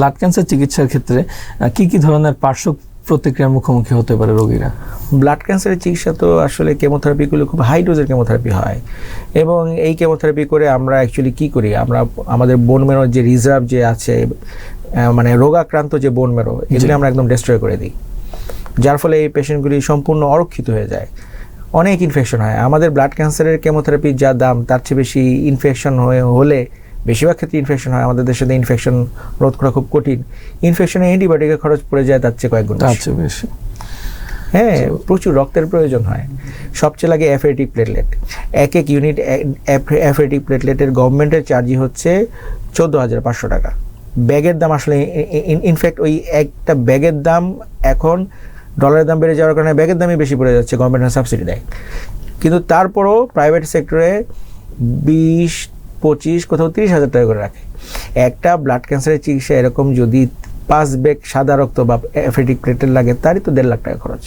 Blood cancer চিকিৎসার ক্ষেত্রে কি কি ধরনের পার্শ্ব প্রতিক্রিয়ার মুখোমুখি হতে পারে রোগীরা? ব্লাড ক্যান্সারের চিকিৎসা তো আসলে কেমোথেরাপিগুলো খুব হাই ডোজের কেমোথেরাপি হয়। এবং এই কেমোথেরাপি করে আমরা অ্যাকচুয়ালি কি করি? আমরা আমাদের বোন মেরোর যে রিজার্ভ যে আছে মানে রোগাক্রান্ত যে বোন মেরো এগুলি আমরা একদম ডিস্ট্রয় করে দিই। যার ফলে এই পেশেন্টগুলি সম্পূর্ণ অরক্ষিত হয়ে যায়। অনেক ইনফেকশন হয়। আমাদের ব্লাড ক্যান্সারের কেমোথেরাপির যা দাম তার চেয়ে বেশি ইনফেকশন হয়ে হলে বেশিরভাগ ক্ষেত্রে ইনফেকশন হয়। আমাদের দেশে ইনফেকশন রোধ করা খুব কঠিন। ইনফেকশনে অ্যান্টিবায়োটিকের খরচ পড়ে যায় তার চেয়ে কয়েক গুণ বেশি। হ্যাঁ প্রচুর রক্তের প্রয়োজন হয়। সবচেয়ে লাগে অ্যাফেটিক প্লেটলেট এক এক ইউনিট অ্যাফেটিক প্লেটলেটের গভর্নমেন্টের চার্জই হচ্ছে চোদ্দ হাজার পাঁচশো টাকা। ব্যাগের দাম আসলে ইনফ্যাক্ট ওই একটা ব্যাগের দাম এখন ডলারের দাম বেড়ে যাওয়ার কারণে ব্যাগের দামই বেশি পড়ে যাচ্ছে গভর্নমেন্ট সাবসিডি দেয়। কিন্তু তারপরও প্রাইভেট সেক্টরে বিশ পঁচিশ, কোথাও তিরিশ হাজার টাকা করে রাখে। একটা ব্লাড ক্যান্সারের চিকিৎসা এরকম যদি পাঁচ ব্যাগ সাদা রক্ত বা অ্যাফেটিক প্লেটের লাগে, তারই তো দেড় লাখ টাকা খরচ।